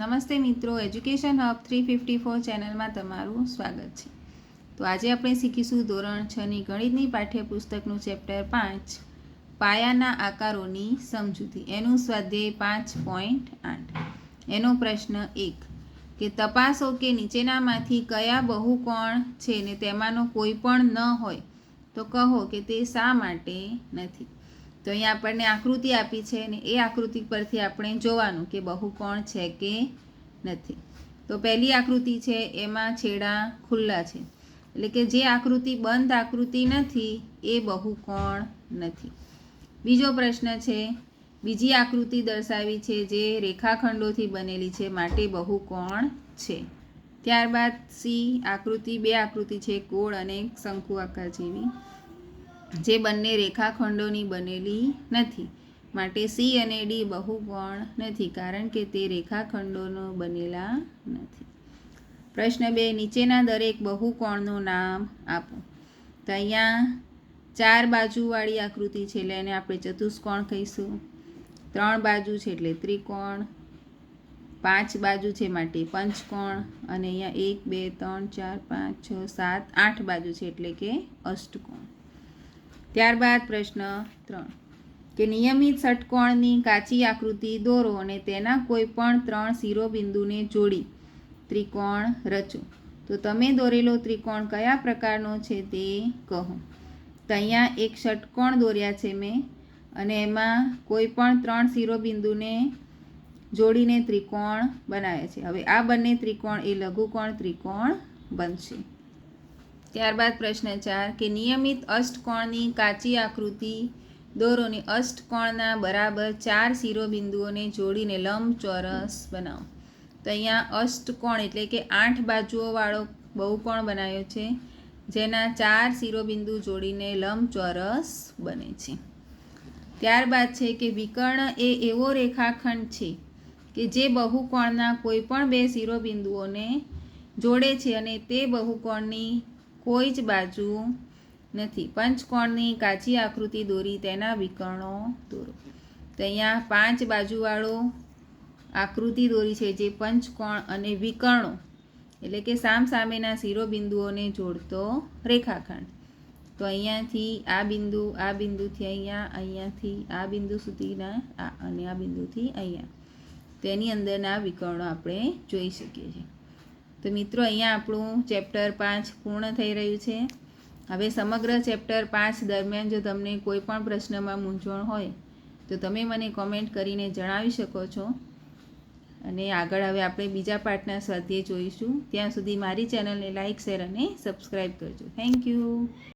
નમસ્તે મિત્રો education hub three fifty four ચેનલમાં તમારું સ્વાગત છે. તો આજે આપણે શીખીશું ધોરણ છની ગણિતની પાઠ્યપુસ્તકનું ચેપ્ટર પાંચ, પાયાના આકારોની સમજૂતી. એનું સ્વાધ્યાય પાંચ પોઈન્ટ આઠ. એનો પ્રશ્ન એક, કે તપાસો કે નીચેનામાંથી કયા બહુકોણ છે ને તેમાંનો કોઈ પણ ન હોય, તો કહો કે તે શા માટે નથી? તો અહીંયા આપણને આકૃતિ આપી છે અને એ આકૃતિ પરથી આપણે જોવાનું કે બહુકોણ છે કે નથી. તો પહેલી આકૃતિ છે, એમાં છેડા ખુલ્લા છે. એટલે કે જે આકૃતિ બંધ આકૃતિ નથી, એ બહુકોણ નથી. બીજો પ્રશ્ન છે, બીજી આકૃતિ દર્શાવી છે જે રેખાખંડોથી બનેલી છે, માટે બહુકોણ છે. ત્યારબાદ સી આકૃતિ, બે આકૃતિ છે, ગોળ અને શંકુ આકાર જેવી. જે બંને રેખાખંડોની બનેલી નથી, માટે સી અને ડી બહુકોણ નથી, કારણ કે તે રેખાખંડોનો બનેલા નથી. પ્રશ્ન બે, નીચેના દરેક બહુકોણનું નામ આપો. તો અહીંયા ચાર બાજુવાળી આકૃતિ છે, એટલે એને આપણે ચતુષ્કોણ કહીશું. ત્રણ બાજુ છે, એટલે ત્રિકોણ. પાંચ બાજુ છે, માટે પંચકોણ. અને અહીંયા એક, બે, ત્રણ, ચાર, પાંચ, છ, સાત, આઠ બાજુ છે, એટલે કે અષ્ટકોણ. ત્યારબાદ પ્રશ્ન ત્રણ. કે નિયમિત ષટકોણની કાચી આકૃતિ દોરો અને તેના કોઈ પણ ત્રણ શિરોબિંદુને જોડી. ત્રિકોણ રચો. તો તમે દોરેલો ત્રિકોણ કયા પ્રકારનો છે તે કહો. તો અહીંયા એક ષટકોણ દોર્યા છે મેં. અને એમાં કોઈ પણ ત્રણ શિરોબિંદુને જોડીને ત્રિકોણ બનાવે છે. હવે આ બંને ત્રિકોણ એ લઘુકોણ ત્રિકોણ બનશે. ત્યારબાદ પ્રશ્ન ચાર, કે નિયમિત અષ્ટકોણની કાચી આકૃતિ દોરોની અષ્ટકોણના બરાબર ચાર શિરોબિંદુઓને જોડીને લંબચોરસ બનાવો. તો અહીંયા અષ્ટકોણ એટલે કે આઠ બાજુઓવાળો બહુકોણ બનાવ્યો છે, જેના ચાર શિરોબિંદુ જોડીને લંબચોરસ બને છે. ત્યારબાદ છે કે વિકર્ણ એ એવો રેખાખંડ છે કે જે બહુકોણના કોઈપણ બે શિરોબિંદુઓને જોડે છે અને તે બહુકોણની કોઈ જ બાજુ નથી. પંચકોણની કાચી આકૃતિ દોરી તેના વિકર્ણો દોરો. તો અહીંયા પાંચ બાજુવાળો આકૃતિ દોરી છે જે પંચકોણ અને વિકર્ણો, એટલે કે સામસામેના શિરોબિંદુઓને જોડતો રેખાખંડ. તો અહીંયાથી આ બિંદુ, આ બિંદુથી અહીંયા, અહીંયાથી આ બિંદુ સુધીના, આ અને આ બિંદુથી અહીંયા. તેની અંદરના વિકર્ણો આપણે જોઈ શકીએ છીએ. તો મિત્રો, અહીંયા આપણું ચેપ્ટર પાંચ પૂર્ણ થઈ રહ્યું છે. હવે સમગ્ર ચેપ્ટર પાંચ દરમિયાન જો તમને કોઈ પણ પ્રશ્નમાં મૂંઝવણ હોય, તો તમે મને કોમેન્ટ કરીને જણાવી શકો છો. અને આગળ હવે આપણે બીજા પાઠના સ્વાધ્યાય જોઈશું. ત્યાં સુધી મારી ચેનલને લાઇક શેર અને સબસ્ક્રાઈબ કરજો. Thank you